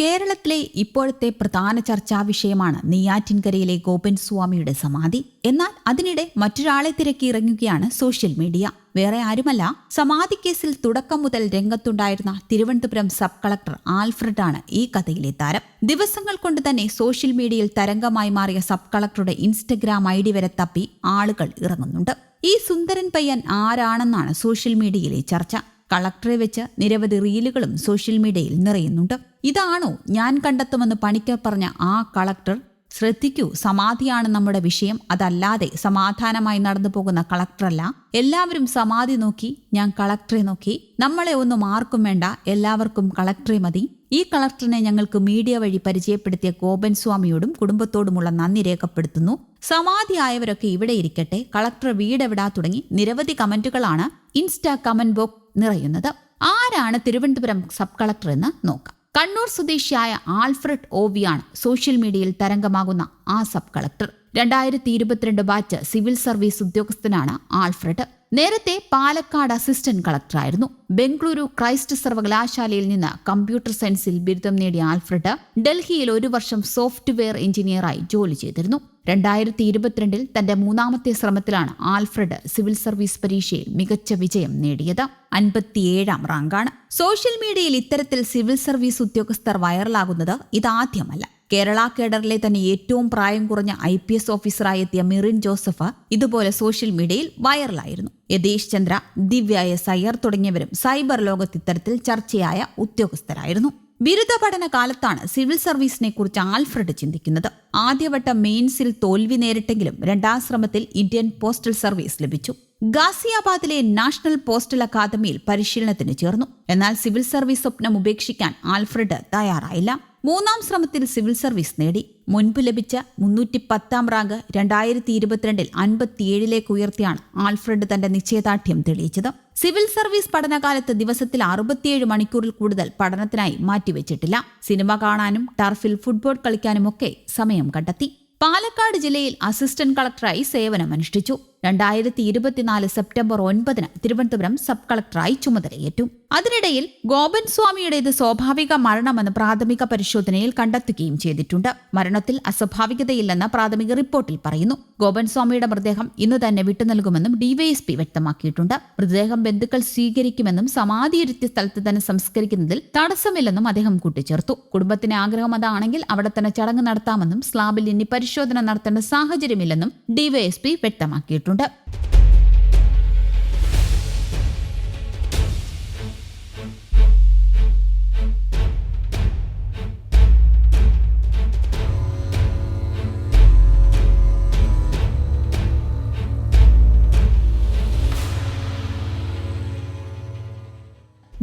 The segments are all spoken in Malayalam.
കേരളത്തിലെ ഇപ്പോഴത്തെ പ്രധാന ചർച്ചാ വിഷയമാണ് നെയ്യാറ്റിൻകരയിലെ ഗോപൻ സ്വാമിയുടെ സമാധി. എന്നാൽ അതിനിടെ മറ്റൊരാളെ തിരക്കി ഇറങ്ങുകയാണ് സോഷ്യൽ മീഡിയ. വേറെ ആരുമല്ല സമാധി കേസിൽ തുടക്കം മുതൽ രംഗത്തുണ്ടായിരുന്ന തിരുവനന്തപുരം സബ് കളക്ടർ ആൽഫ്രഡ് ആണ് ഈ കഥയിലെ താരം. ദിവസങ്ങൾ കൊണ്ട് തന്നെ സോഷ്യൽ മീഡിയയിൽ തരംഗമായി മാറിയ സബ് കളക്ടറുടെ ഇൻസ്റ്റഗ്രാം ഐ ഡി വരെ തപ്പി ആളുകൾ ഇറങ്ങുന്നുണ്ട്. ഈ സുന്ദരൻ പയ്യൻ ആരാണെന്നാണ് സോഷ്യൽ മീഡിയയിലെ ചർച്ച. കളക്ടറെ വെച്ച് നിരവധി റീലുകളും സോഷ്യൽ മീഡിയയിൽ നിറയുന്നുണ്ട്. ഇതാണോ ഞാൻ കണ്ടെത്തുമെന്ന് പണിക്കർ പറഞ്ഞ ആ കളക്ടർ? ശ്രദ്ധിക്കൂ സമാധിയാണ് നമ്മുടെ വിഷയം. അതല്ലാതെ സമാധാനമായി നടന്നു പോകുന്ന കളക്ടറല്ല. എല്ലാവരും സമാധി നോക്കി ഞാൻ കളക്ടറെ നോക്കി. നമ്മളെ ഒന്നും ആർക്കും വേണ്ട എല്ലാവർക്കും കളക്ടറെ മതി. ഈ കളക്ടറിനെ ഞങ്ങൾക്ക് മീഡിയ വഴി പരിചയപ്പെടുത്തിയ ഗോപൻ സ്വാമിയോടും കുടുംബത്തോടുമുള്ള നന്ദി രേഖപ്പെടുത്തുന്നു. സമാധിയായവരൊക്കെ ഇവിടെ ഇരിക്കട്ടെ. കളക്ടർ വീടെവിടാ തുടങ്ങി നിരവധി കമന്റുകളാണ്. ഇൻസ്റ്റാ കമന്റ് ബോക്സ് നിറയുന്നത്. ആരാണ് തിരുവനന്തപുരം സബ് കളക്ടർ എന്ന് നോക്കാം. കണ്ണൂർ സ്വദേശിയായ ആൽഫ്രഡ് ഓവിയാണ് സോഷ്യൽ മീഡിയയിൽ തരംഗമാകുന്ന ആ സബ് കളക്ടർ. രണ്ടായിരത്തി ഇരുപത്തിരണ്ട് ബാച്ച് സിവിൽ സർവീസ് ഉദ്യോഗസ്ഥനാണ് ആൽഫ്രഡ്. നേരത്തെ പാലക്കാട് അസിസ്റ്റന്റ് കളക്ടറായിരുന്നു. ബംഗളൂരു ക്രൈസ്റ്റ് സർവകലാശാലയിൽ നിന്ന് കമ്പ്യൂട്ടർ സയൻസിൽ ബിരുദം നേടിയ ആൽഫ്രഡ് ഡൽഹിയിൽ ഒരു വർഷം സോഫ്റ്റ്വെയർ എഞ്ചിനീയറായി ജോലി ചെയ്തിരുന്നു. രണ്ടായിരത്തി ഇരുപത്തിരണ്ടിൽ തന്റെ മൂന്നാമത്തെ ശ്രമത്തിലാണ് ആൽഫ്രഡ് സിവിൽ സർവീസ് പരീക്ഷയിൽ മികച്ച വിജയം നേടിയത്. അൻപത്തിയേഴാം റാങ്കാണ്. സോഷ്യൽ മീഡിയയിൽ ഇത്തരത്തിൽ സിവിൽ സർവീസ് ഉദ്യോഗസ്ഥർ വൈറലാകുന്നത് ഇതാദ്യമല്ല. കേരള കേഡറിലെ തന്നെ ഏറ്റവും പ്രായം കുറഞ്ഞ ഐ പി എസ് ഓഫീസറായി എത്തിയ മിറിൻ ജോസഫ് ഇതുപോലെ സോഷ്യൽ മീഡിയയിൽ വൈറലായിരുന്നു. യതീഷ് ചന്ദ്ര ദിവ്യ എസ് അയ്യർ തുടങ്ങിയവരും സൈബർ ലോകത്ത് ഇത്തരത്തിൽ ചർച്ചയായ ഉദ്യോഗസ്ഥരായിരുന്നു. ബിരുദ പഠന കാലത്താണ് സിവിൽ സർവീസിനെ കുറിച്ച് ആൽഫ്രഡ് ചിന്തിക്കുന്നത്. ആദ്യവട്ട മെയിൻസിൽ തോൽവി നേരിട്ടെങ്കിലും രണ്ടാം ശ്രമത്തിൽ ഇന്ത്യൻ പോസ്റ്റൽ സർവീസ് ലഭിച്ചു. ഗാസിയാബാദിലെ നാഷണൽ പോസ്റ്റൽ അക്കാദമിയിൽ പരിശീലനത്തിന് ചേർന്നു. എന്നാൽ സിവിൽ സർവീസ് സ്വപ്നം ഉപേക്ഷിക്കാൻ ആൽഫ്രഡ് തയ്യാറായില്ല. മൂന്നാം ശ്രമത്തിൽ സിവിൽ സർവീസ് നേടി. മുൻപ് ലഭിച്ച മുന്നൂറ്റി പത്താം റാങ്ക് രണ്ടായിരത്തി ഇരുപത്തിരണ്ടിൽ അൻപത്തിയേഴിലേക്ക് ഉയർത്തിയാണ് ആൽഫ്രഡ് തന്റെ നിശ്ചയദാർഢ്യം തെളിയിച്ചത്. സിവിൽ സർവീസ് പഠനകാലത്ത് ദിവസത്തിൽ അറുപത്തിയേഴ് മണിക്കൂറിൽ കൂടുതൽ പഠനത്തിനായി മാറ്റിവെച്ചിട്ടില്ല. സിനിമ കാണാനും ടർഫിൽ ഫുട്ബോൾ കളിക്കാനുമൊക്കെ സമയം കണ്ടെത്തി. പാലക്കാട് ജില്ലയിൽ അസിസ്റ്റന്റ് കളക്ടറായി സേവനമനുഷ്ഠിച്ചു. രണ്ടായിരത്തി ഇരുപത്തിനാല് സെപ്റ്റംബർ ഒൻപതിന് തിരുവനന്തപുരം സബ് കളക്ടറായി ചുമതലയേറ്റു. അതിനിടയിൽ ഗോപൻ സ്വാമിയുടേത് സ്വാഭാവിക മരണമെന്ന് പ്രാഥമിക പരിശോധനയിൽ കണ്ടെത്തുകയും ചെയ്തിട്ടുണ്ട്. മരണത്തിൽ അസ്വാഭാവികതയില്ലെന്ന് പ്രാഥമിക റിപ്പോർട്ടിൽ പറയുന്നു. ഗോപൻ സ്വാമിയുടെ മൃതദേഹം ഇന്ന് തന്നെ വിട്ടുനൽകുമെന്നും ഡിവൈഎസ്പി വ്യക്തമാക്കിയിട്ടുണ്ട്. മൃതദേഹം ബന്ധുക്കൾ സ്വീകരിക്കുമെന്നും സമാധിയിരുത്തിയ സ്ഥലത്ത് തന്നെ സംസ്കരിക്കുന്നതിൽ തടസ്സമില്ലെന്നും അദ്ദേഹം കൂട്ടിച്ചേർത്തു. കുടുംബത്തിന് ആഗ്രഹം അതാണെങ്കിൽ അവിടെ തന്നെ ചടങ്ങ് നടത്താമെന്നും സ്ലാബിൽ ഇനി പരിശോധന നടത്തേണ്ട സാഹചര്യമില്ലെന്നും ഡിവൈഎസ്പി വ്യക്തമാക്കിയിട്ടുണ്ട്.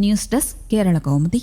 News desk Kerala Kaumudi.